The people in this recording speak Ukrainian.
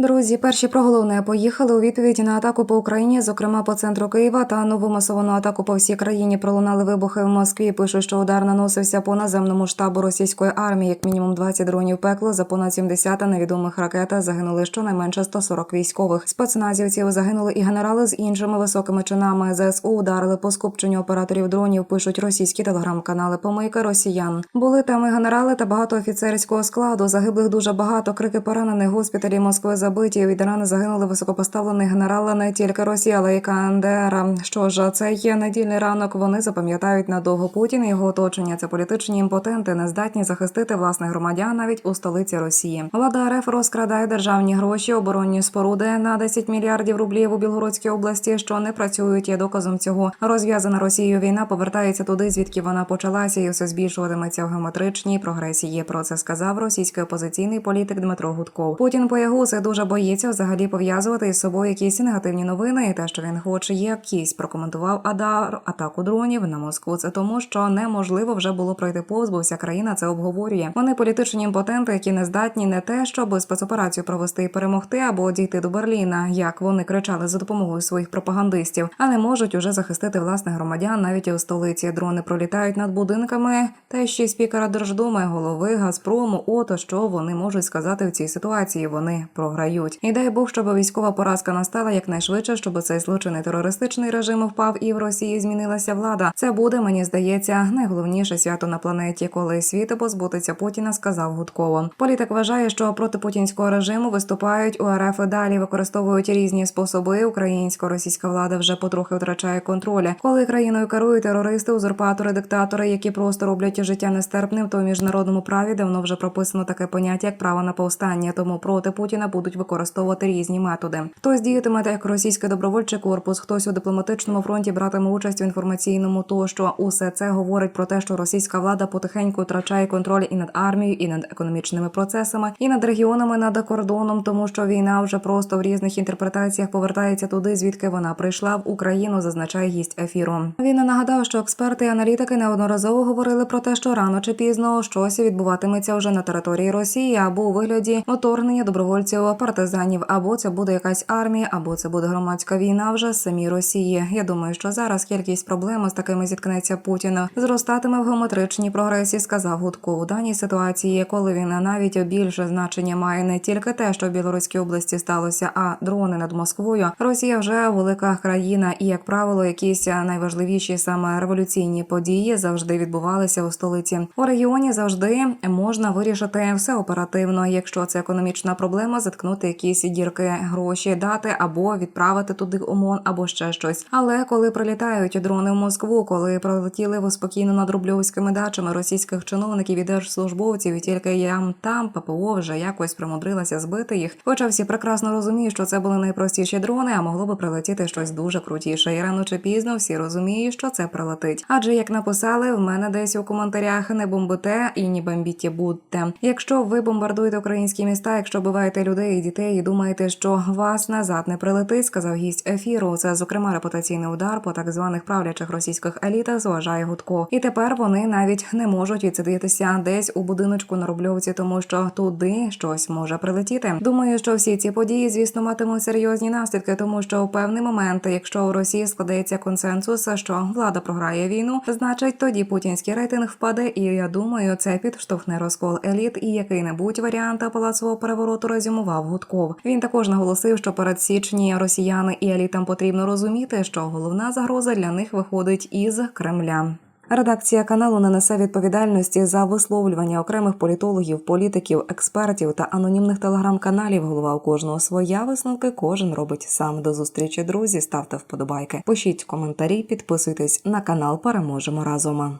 Друзі, перші про головне поїхали у відповідь на атаку по Україні, зокрема по центру Києва та нову масовану атаку по всій країні. Пролунали вибухи в Москві. Пишуть, що удар наносився по наземному штабу російської армії. Як мінімум 20 дронів пекло за понад 70 невідомих ракетах загинули щонайменше 140 військових. Спецназівців загинули і генерали з іншими високими чинами. ЗСУ ударили по скупченню операторів дронів. Пишуть російські телеграм-канали. Помийка росіян були там і генерали та багато офіцерського складу. Загиблих дуже багато. Крики поранених госпіталі Москви забиті. Від рани загинули високопоставлений генерал не тільки Росії, але й КНДР. Що ж, це є недільний ранок. Вони запам'ятають надовго Путін і його оточення. Це політичні імпотенти, не здатні захистити власних громадян навіть у столиці Росії. Влада РФ розкрадає державні гроші, оборонні споруди на 10 мільярдів рублів у Білгородській області, що не працюють. Є доказом цього. Розв'язана Росією війна повертається туди, звідки вона почалася, і все збільшуватиметься в геометричній прогресії. Про це сказав російський опозиційний політик Дмитро Гудков. Путін боягузи дуже боїться взагалі пов'язувати із собою якісь негативні новини, і те, що він хоче, якісь прокоментував Адар атаку дронів на Москву. Це тому, що неможливо вже було пройти повз, бо вся країна це обговорює. Вони політичні імпотенти, які не здатні не те, щоб спецоперацію провести і перемогти, або дійти до Берліна, як вони кричали за допомогою своїх пропагандистів, а не можуть уже захистити власних громадян навіть і у столиці. Дрони пролітають над будинками. Та ще й спікера Держдуми, голови Газпрому. Ото що вони можуть сказати в цій ситуації. Вони програють. І дай Бог, щоб військова поразка настала якнайшвидше, щоб цей злочинний терористичний режим впав і в Росії змінилася влада. Це буде, мені здається, найголовніше свято на планеті, коли світ позбудеться Путіна, сказав Гудково. Політик вважає, що проти путінського режиму виступають у РФ і далі, використовують різні способи. Українсько-російська влада вже потрохи втрачає контроль. Коли країною керують терористи, узурпатори, диктатори, які просто роблять життя нестерпним, то в міжнародному праві давно вже прописано таке поняття, як право на повстання. Тому проти Путіна будуть використовувати різні методи. Хтось діятиме як російський добровольчий корпус, хтось у дипломатичному фронті братиме участь в інформаційному. Тощо усе це говорить про те, що російська влада потихеньку втрачає контроль і над армією, і над економічними процесами, і над регіонами над кордоном, тому що війна вже просто в різних інтерпретаціях повертається туди, звідки вона прийшла в Україну. Зазначає гість ефіру. Він нагадав, що експерти і аналітики неодноразово говорили про те, що рано чи пізно щось відбуватиметься вже на території Росії або у вигляді вторгнення добровольців партизанів, або це буде якась армія, або це буде громадська війна вже з самій Росії. Я думаю, що зараз кількість проблем з такими зіткнеться Путіна зростатиме в геометричній прогресії, сказав Гудко. У даній ситуації, коли він навіть більше значення має не тільки те, що в Білоруській області сталося, а дрони над Москвою. Росія вже велика країна, і як правило, якісь найважливіші саме революційні події завжди відбувалися у столиці. У регіоні завжди можна вирішити все оперативно, якщо це економічна проблема, заткнути якісь дірки, гроші дати або відправити туди ОМОН, або ще щось. Але коли прилітають дрони в Москву, коли пролетіли ви спокійно над рубльовськими дачами російських чиновників і держслужбовців, і тільки ям там ППО вже якось примудрилася збити їх. Хоча всі прекрасно розуміють, що це були найпростіші дрони, а могло би прилетіти щось дуже крутіше. І рано чи пізно всі розуміють, що це прилетить. Адже як написали в мене десь у коментарях, не бомбите і ні бомбіті будьте. Якщо ви бомбардуєте українські міста, якщо биваєте людей дітей, і думаєте, що вас назад не прилетить, сказав гість ефіру. Це зокрема репутаційний удар по так званих правлячих російських елітах, зважає Гудко. І тепер вони навіть не можуть відсидітися десь у будиночку на рубльовці, тому що туди щось може прилетіти. Думаю, що всі ці події, звісно, матимуть серйозні наслідки, тому що у певний момент, якщо у Росії складається консенсус, що влада програє війну, значить тоді путінський рейтинг впаде. І я думаю, це підштовхне розкол еліт і який-небудь варіант палацового перевороту резюмував Гудков. Він також наголосив, що перед січні росіяни і елітам потрібно розуміти, що головна загроза для них виходить із Кремля. Редакція каналу не несе відповідальності за висловлювання окремих політологів, політиків, експертів та анонімних телеграм-каналів. Голова у кожного своя висновки кожен робить сам. До зустрічі, друзі. Ставте вподобайки, пишіть коментарі, підписуйтесь на канал. Переможемо разом.